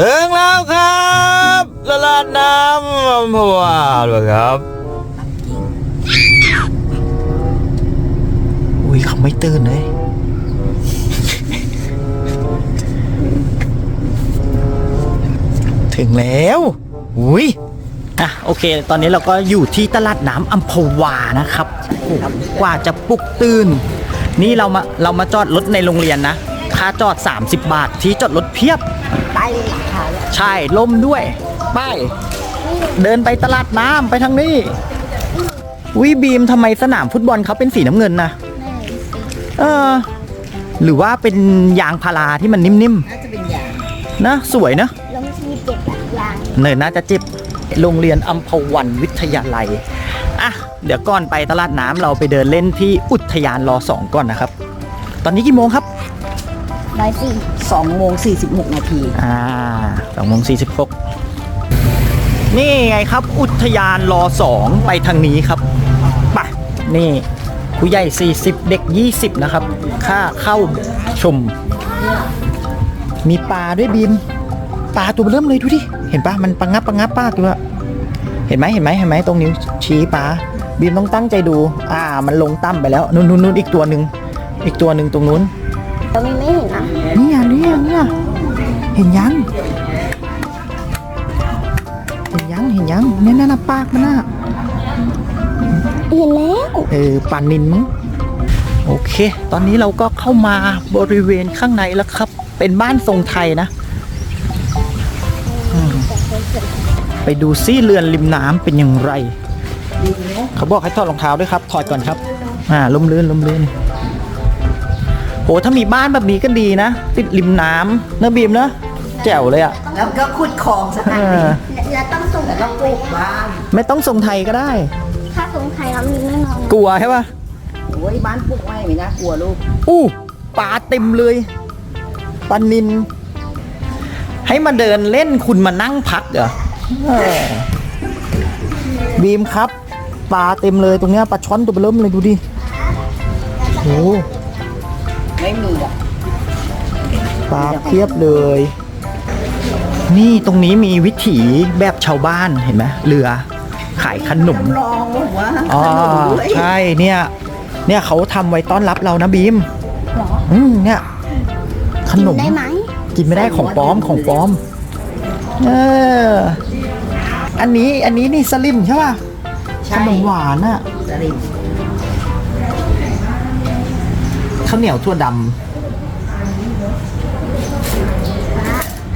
ถึงแล้วครับตลาดน้ำอัมพวาด้วยครับ อุ้ยเขาไม่ตื่นเลยถึงแล้ว อุ้ยอะโอเค ตอนนี้เราก็อยู่ที่ตลาดน้ำอัมพวานะครับกว่าจะปลุกตื่น นี่เรามาเรามาจอดรถในโรงเรียนนะ ค่าจอด 30 บาทที่จอดรถเพียบใต้หลังคาเนี่ย ใช่ล่มด้วย ไป เดินไปตลาดน้ำไปทางนี้วิบีมทำไมสนามฟุตบอลเขาเป็นสีน้ำเงินนะเออ หรือว่าเป็นยางพาราที่มันนิ่มน่าจะเป็นยางๆนะสวยนะแล้วมันจะมีเจ็บแบบยางเนินน่าจะเจ็บโรงเรียนอัมพวันวิทยาลัยอะเดี๋ยวก่อนไปตลาดน้ำเราไปเดินเล่นที่อุทยานรอสองก่อนนะครับ ตอนนี้กี่โมงครับ ร้อยสี่สองโมงสี่สิบหกนาที อ่าสองโมงสี่สิบหกนี่ไงครับ อุทยานรอสองไปทางนี้ครับไปะนี่ผู้ใหญ่ 40 เด็ก 20 นะครับ ค่าเข้าชม มีปลาด้วยบีมปลาตัวเริ่มเลยดูดิ เห็นปะมันปังงับปังงับปากอยู่อะเห็นไหมเห็นไหมเห็นไหมตรงนิ้วชี้ปลาบีมต้องตั้งใจดู อ่า มันลงตั้มไปแล้วนู่นนู่นนู่นอีกตัวหนึ่งอีกตัวหนึ่งตรงนู้น ตรงนี้ไม่เห็นนะเนี่ยเนี่ยเนี่ยเห็นยัง เห็นยังเห็นยังเนี่ยนั่นน่ะปากมันน่ะเห็นแล้วเออปลานินมั้งโอเค ตอนนี้เราก็เข้ามาบริเวณข้างในแล้วครับ เป็นบ้านทรงไทยนะอืมไปดูซิเรือนริมน้ำเป็นอย่างไร เขาบอกให้ถอดรองเท้าด้วยครับ ถอดก่อนครับ อ่าลมลื่นลมลื่น โหถ้ามีบ้านแบบนี้ก็ดีนะ ติดริมน้ำนะบีมเนอะแจ๋วเลยอะแล้วก็ขุดคลองสักเอหน่อยอแล้วต้องส่งแล้วก็ปลูกบ้านไม่ต้องทรงไทยก็ได้ ถ้าส่งไทยเรามีแน่นอนกลัวใช่ปะโอ้ยบ้านปลูกไว้ไม่น่ากลัวลูกอู้ปลาเต็มเลยปลานิน ให้มาเดินเล่นคุณมานั่งพักเหรอเออบีมครับ ปลาเต็มเลยตรงเนี้ยปลาช้อนตัวเบอเริ่มเลยดูดิโอ้ ไม่มีอะปลาเพียบเลย นี่ตรงนี้มีวิถีแบบชาวบ้านเห็นไหมเรือขายขนมลองบอกว่าอ๋อขนมด้วยใช่เนี่ย เนี่ยเขาทำไว้ต้อนรับเรานะบีมหรออืมเนี่ย ขนมกิได้ไหมกินไม่ได้ของปลอมของปลอม เออ อันนี้อันนี้นี่สลิมใช่ป่ะขใช่นมหวานอะสลิม ข้าวเหนียวถั่วดำ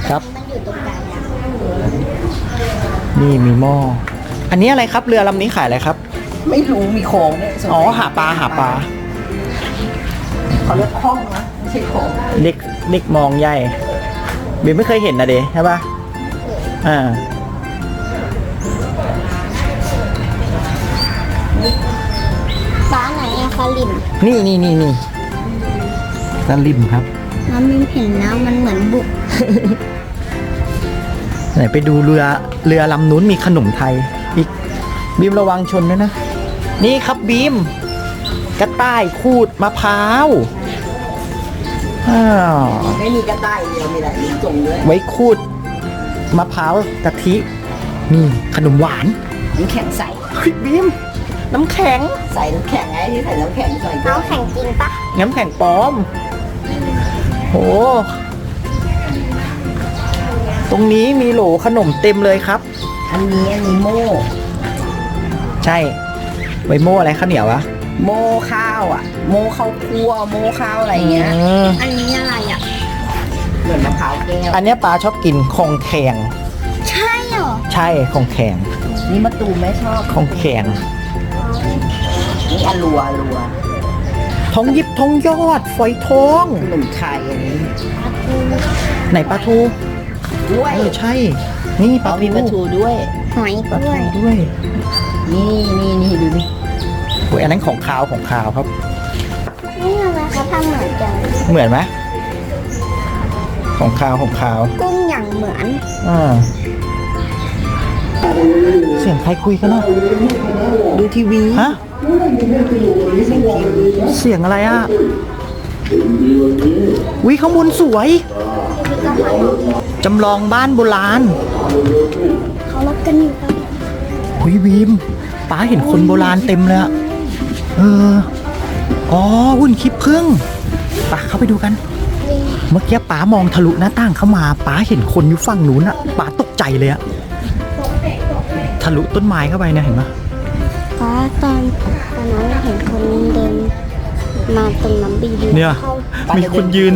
ครับ มันอยู่ตรงกลางอะนี่มีหม้ออันนี้อะไรครับเรือลำนี้ขายอะไรครับ ไม่รู้มีโค้งเนี่ยสงสัยอ๋อหาปลาหาปลาเขาเรียกคล้องนะไม่ใช่โค้งเด็กเด็กมองใหญ่เบลไม่เคยเห็นนะเดใช่ป่ะอ่าฟ้าไหนอะฟ้าลิมนี่นี่นี่นี่ สลิมครับ น้ำมิมเห็นแล้วมันเหมือนบุก ไหนไปดูเรือเรือลำนู้นมีขนมไทยอีกบีมระวังชนด้วยนะ นี่ครับบีม กระต่ายขูดมะพร้าวอ้าวไม่มีกระต่ายเดียวมีอะไรมีจงด้วยไว้ขูดมะพร้าวกะทินี่ขนมหวานน้ำแข็งใสเฮ้ยบีม น้ำแข็ง ใส่น้ำแข็งไงที่ใส่น้ำแข็งใส่ด้เอาวยแข่งจริงปะน้ำแข็งปลอมโห ตรงนี้มีโหลขนมเต็มเลยครับ อันนี้อันนี้โม่ใช่ไว้โม่อะไรข้าวเหนียวอะโม่ข้าวอะ โม่ข้าวคั่วโม่ข้าวอะไรเงี้ย อืมอันนี้อะไรอะเหมือนมะพร้าวแก้ว อันเนี้ยปลาชอบกินของแข็งใช่เหรอใช่ของแข็งนี่มะตูมไม่ชอบของแข็งนี่อลัวอลัว ทองหยิบทองยอด ฝอยทองขนมไข่อันนี้ไหนปลาทูด้วยเออใช่ นี่ปลาเอาทูมีปลาทูด้วย หอยปลาด้ทูวยด้วย นี่นี่นี่ดูดิโอ้ยอันนั้นของขาวของขาวครับ นี่ทำไมเขาทำเหมือนจังเหมือนไหมของขาวของขาว กุ้งอย่างเหมือนอ่าเสียงใครคุยกันนะดูทีวี ฮะ เสียงอะไรอะวิข้างบนสวย จำลองบ้านโบราณเขารบกันอยู่ครับหุยบีมป้าเห็นคนโบราณเต็มเลยอะเออ อ๋อหุ่นคิดพึ่งป้าเข้าไปดูกัน เมื่อกี้ป้ามองทะลุหน้าต่างเข้ามาป้าเห็นคนอยู่ฝั่งนู้นอะป้าตกใจเลยอะทะลุต้นไม้เข้าไปเนี่ยเห็นไหม ป้าตอนตอนนั้นเห็นคนเดินมาตรงน้ำบีดีเนี่ยเข้ามีคนยืน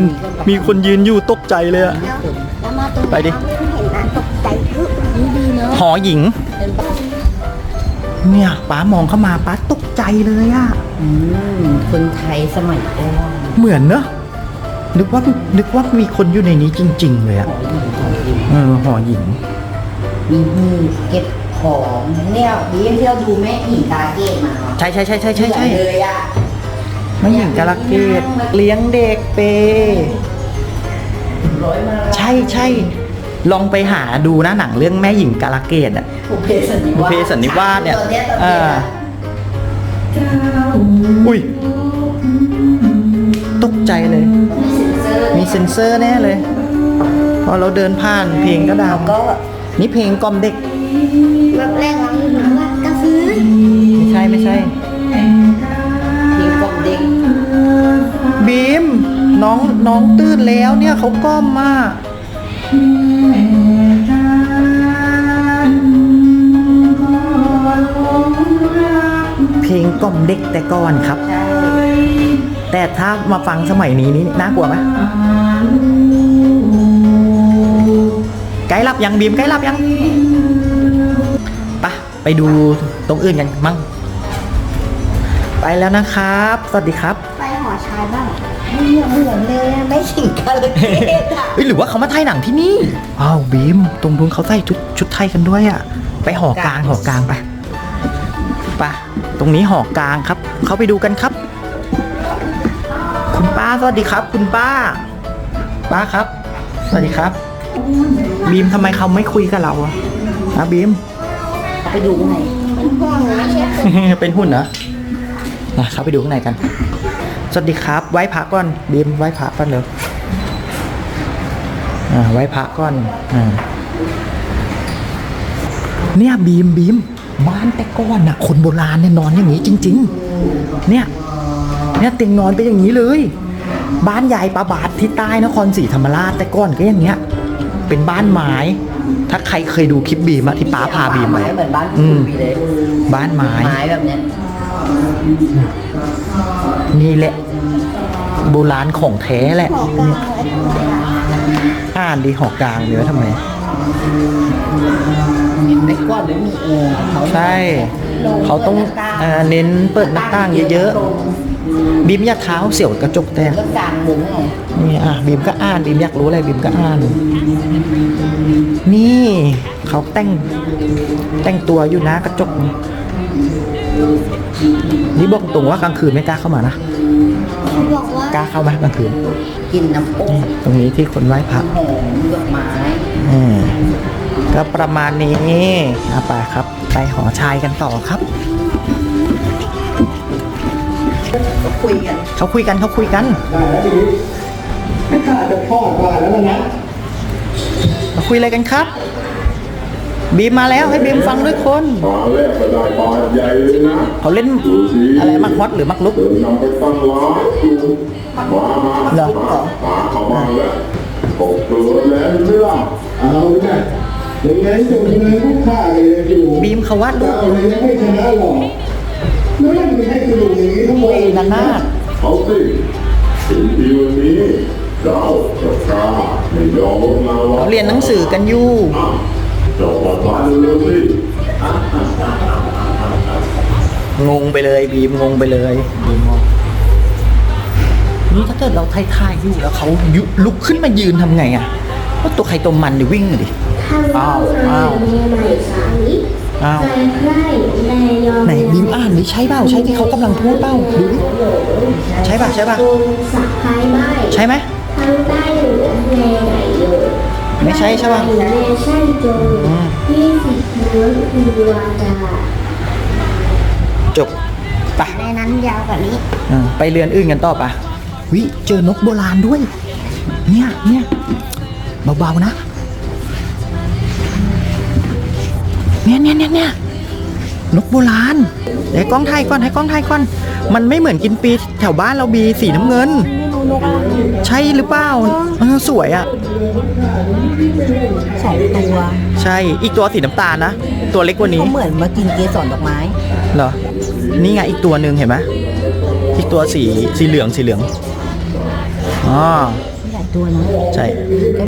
มีคนยืนอยู่ตกใจเลยอะ แล้วมาตรงไปดิ น้ำเห็นนะตกใจคือดีดีเนาะหอหญิง เนี่ยป้ามองเข้ามาป้าตกใจเลยอะอืมคนไทยสมัยก่อนเหมือนเนอะนึกว่านึกว่ามีคนอยู่ในนี้จริง ๆ เลยอะเออหอหญิง มีหื้อเก็บ ของเนี่ยบีมที่เราดูแม่หญิงกาเกตมาใช่ใช่ใช่ใช่ใช่ใช่เหมือนเลยอะไม่หญิงกาลเกตเลี้ยงเด็กเป ร้อยมาใช่ใช่ลองไปหาดูนะหนังเรื่องแม่หญิงกาลเกตอะบุพเพสันนิบุพวาสเพสันนิวาสเนี่ยตัวเนี้ยตัวเอเนี้อยอุ้ยตกใจเลย มีเซ็นเซอร์มีเซ็นเซอร์แน่เลย พอเราเดินผ่านเพลงก็ดัง ก็นี่เพลงกล่อมเด็ก แบบแรกเราคิดว่ากระซื้อไม่ใช่ไม่ใช่เพลงกล่อมเด็กบีมน้องน้องตื่นแล้วเนี่ยเขาก้อมมาเพลงกล่อมเด็กแต่ก่อนครับใช่แต่ถ้ามาฟังสมัยนี้นี่น่ากลัวไหมใกล้หลับยังบีมใกล้หลับยังไปะไป ดูตรงอื่นกันมั่งไปแล้วนะครับ สวัสดีครับ ไปหอชายบ้างเนี่ยเหมือนเลยอะแม่หญิงกาลเกตอะเอ้ยหรือว่าเขามาถ่ายหนังที่นี่อ้าวบีมตรงนู้นเขาใส่ชุดชุดไทยกันด้วยอะ ไปหอกลางหอกลางไปไปตรงนี้หอกลางครับ เขาไปดูกันครับ คุณป้าสวัสดีครับ คุณป้า ป้าครับ สวัสดีครับ บีมทำไมเขาไม่คุยกับเราอะอะบีม ไปดูไงเป็นห่วงใช่เป็นหุ่นเหรอนะเข้าไปดูข้างในกัน สวัสดีครับไหว้พระก่อนบีมไหว้พระก่อนเร็วอ่าไหว้พระก่อนอ่าเนี่ยบีมบีมบ้านแต่ก่อนน่ะ คนโบราณเนี่ยนอนอย่างนี้จริง ๆ เนี่ย เนี่ยเตียงนอนเป็นอย่างนี้เลย บ้านยายป้าบาทที่ใต้นครศรีธรรมราชแต่ก่อนก็อย่างเงี้ย เป็นบ้านไม้ ถ้าใครเคยดูคลิปบีมอะที่ป้าพาบีมไปเหมือนบ้านอืคุณมบีเลยบ้านไม้ ไม้แบบเนี้ยนี่แหละ โบราณของแท้แหละหอกลางเลยอ่านดีหอกกลางเดี๋ยวทำไม แต่ก่อนไม่มีเองเขาใช่ เขาต้องเอ่อเน้นเปิดหน้าต่างเยอะๆ บีมอยากเท้าเสี่ยวกระจกแตกก็กลางมุ้งไงนี่อะบีมก็อ่านบีมอยากรู้อะไรบีมก็อ่าน นี่เขาแต่งแต่งตัวอยู่นะกระจก นี่บอกตรงว่ากลางคืนไม่กล้าเข้ามานะเขาบอกว่ากล้าเข้าไหมกลางคืน กินน้ำอบนี่ตรงนี้ที่คนไหว้พระหอมดอกไม้อืมก็ประมาณนี้เอาไปครับ ไปหอชายกันต่อครับ ก็คุยกันเขาคุยกันเขาคุยกันไม่ขาดจะพ่อมาแล้วนะเขาคุยอะไรกันครับ บีมมาแล้วให้บีมฟังด้วยคนมาแรกก็ได้ปลาใหญ่เลยนะเขาเล่นอะไรมักฮอตหรือมักลุกเดินนำไปตั้งร้านอยู่มามาเหรอมาปลาเข้ามาแล้วตกเกิดแล้วเรื่องเอาเนี่ยยังไงจบยังไงพวกข้าเลยยังอยู่บีมเขาวาดรูเจ้าปเลยยังไม่ชนะหรอก แล้วมันไม่ให้สนุกอย่างนี้ทั้งหมดระนาดเอาสิถึงทีวันนี้เจ้าจะกล้าไม่ยอมมาหรอกเขาเรียนหนังสือกันอยู่เจ้าประทานเร็วๆสิงงไปเลยบีมงงไปเลยบีมงงนี่ถ้าเกิดเราถ่ายถ่ายๆอยู่แล้วเขายุลุกขึ้นมายืนทำไงอะว่าตัวใครตัวมันดิวิ่งอะดิอ้าวอ้าวมีใหม่สามี อ้าวใจใคร่แม่ยอมไหนบีมอ่านดิใช่เปล่าใช่ที่เขากำลังพูดเปล่าดูดิใช่ป่ะใช่ป่ะโกงสักพายใบใช่ไหมทำได้หรือแม่ไหนอยู่ไม่ใช่ใช่ป่ะแม่ใช่จงอืมยี่สิบมื้อคือวาดาจบไปในนั้นยาวกว่านี้อ่าไปเรือนอื่นกันต่อปะวิเจอนกโบราณด้วย เนี่ยเนี่ยเบาๆนะ เนี่ยเนี่ยเนี่ยเนี่ยนกโบราณเดี๋ยวให้กล้องไทยก่อนให้กล้องไทยก่อน มันไม่เหมือนกินปีแถวบ้านเราบีสีน้ำเงิน ใช่หรือเปล่าเออสวยอะ่ะ สองตัวใช่อีกตัวสีน้ำตาลนะ ตัวเล็กกว่านี้ เขาเหมือนมากินเกสรดอกไม้ เหรอ นี่ไงอีกตัวหนึ่งเห็นไหมอีกตัวสีสีเหลืองสีเหลืองอ๋อ หลายตัวนะ ใช่